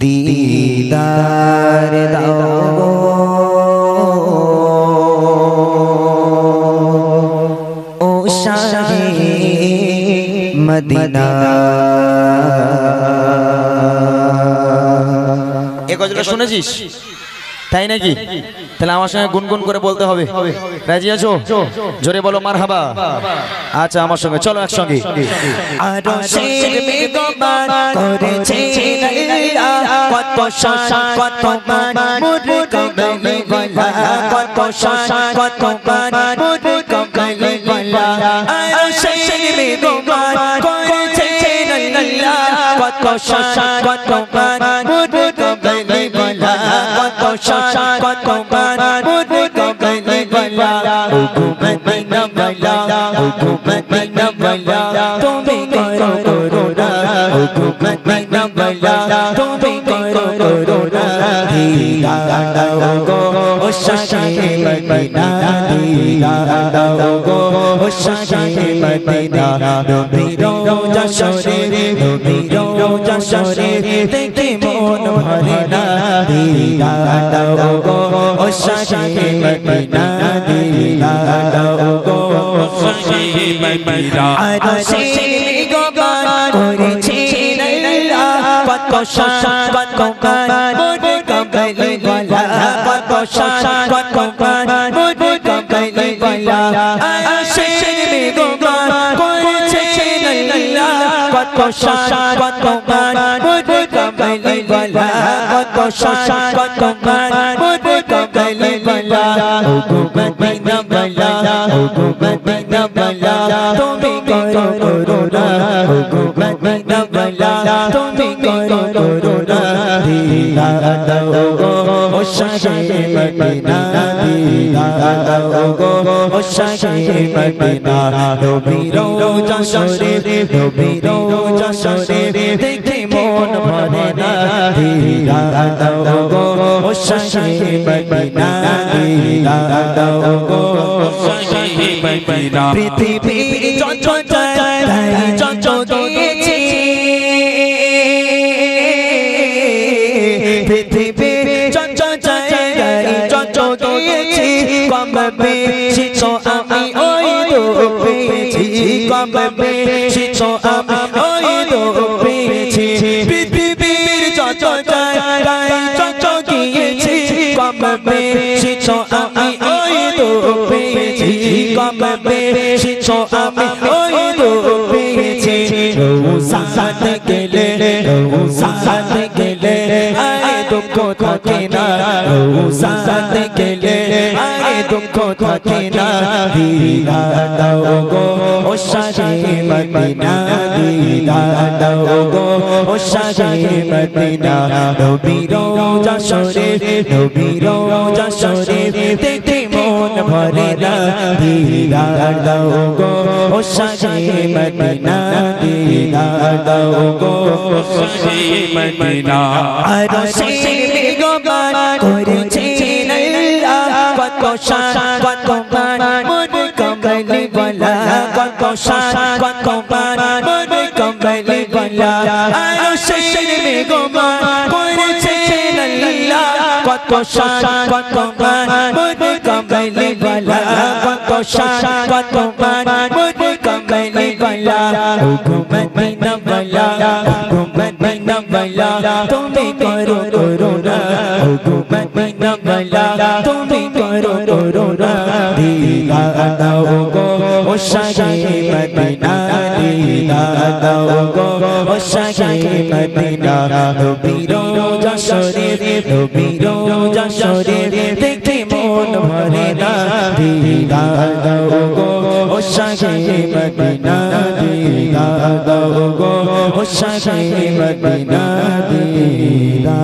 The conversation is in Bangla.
দিদার দাও ও শাহে মদিনা। এ গজলটা শুনেছিস? তাই নাকি? তাহলে আমার সঙ্গে গুনগুন করে বলতে হবে। রাজি আছো? জোরে বলো মার হাবা আচ্ছা আমার সঙ্গে। চলো একসঙ্গে। কত শান কত মান মুরে কমলে বলা ও মদিনা বলা ও মদিনা বলা তুমি করো করোনা ও মদিনা বলা তুমি করো করোনা ধীরা দাও গো ও শাহে মদিনা ধীরা দাও শাহে মদিনা নবীর যশোরে নবীর যশোরে দেখে মন ভরে না ধীরা দাও গো ও শাহে মদিনা ধীরা দাও গো ও শাহে মদিনা আর সেই গোবান করেছে লীলা কত শান কত গান মোরে কমলে বলা কত শান কত গান মোরে কমলে বলা আর সেই কত শান কত গান মোরে কমলে বলা কত শান কত গান মোরে কমলে বলা ও গো মদিনা বলা ও গো মদিনা বলা তুমি করো করোনা ও গো মদিনা বলা তুমি করো দাও গো ও শাহে মদিনা ধীরা দাও গো ও শাহে মদিনা নবীর যশোরে নবীর যশোরে দেখে মন ভরে না ধীরা দাও গো ও শাহে মদিনা ধীরা দাও গো ও শাহে মদিনা পৃথিবীর চঞ্চল চঞ্চল দিয়েছি পৃথিবীর বেশি তো আমি ওই তো পেয়েছি কম বেশি তো আমি ওই তো পেয়েছি। পৃথিবীর চঞ্চল জায়গায় চঞ্চল দিয়েছি কম বেশি তো আমি ওই তো পেয়েছি। কম বেশি তো আমি ওই তো পেয়েছি। রোজান গেলে রোজান গেলে, আয় দুঃখ থাকে না। রোজান গেলে দুঃখ থাকে না। ধীরা দাও গো, ও শাহে মদিনা ধীরা দাও গো, ও শাহে মদিনা। নবীর যশোরে নবীর যশোরে দেখে মন ভরে না। ধীরা দাও গো, ও শাহে মদিনা ধীরা দাও গো, ও শাহে মদিনা। আর সেই লীলা কত শান কত মান মোরে কমলে বলা কত শান কত মান মোরে কমলে বলা আর সেই গোবান করেছে লীলা কত শান কত মান মোরে কমলে বলা কত শান কত মান মোরে কমলে বলা ও মদিনা বলা ও মদিনা বলা তুমি করো করোনা ও মদিনা বলা তুমি করো ও শাহে মদিনা ধীরা দাও গো ও শাহে মদিনা নবীর যশোরে নবীর যশোরে দেখে মন ভরে না ধীরা দাও গো ও শাহে মদিনা ধীরা দাও গো ও শাহে মদিনা ধীরা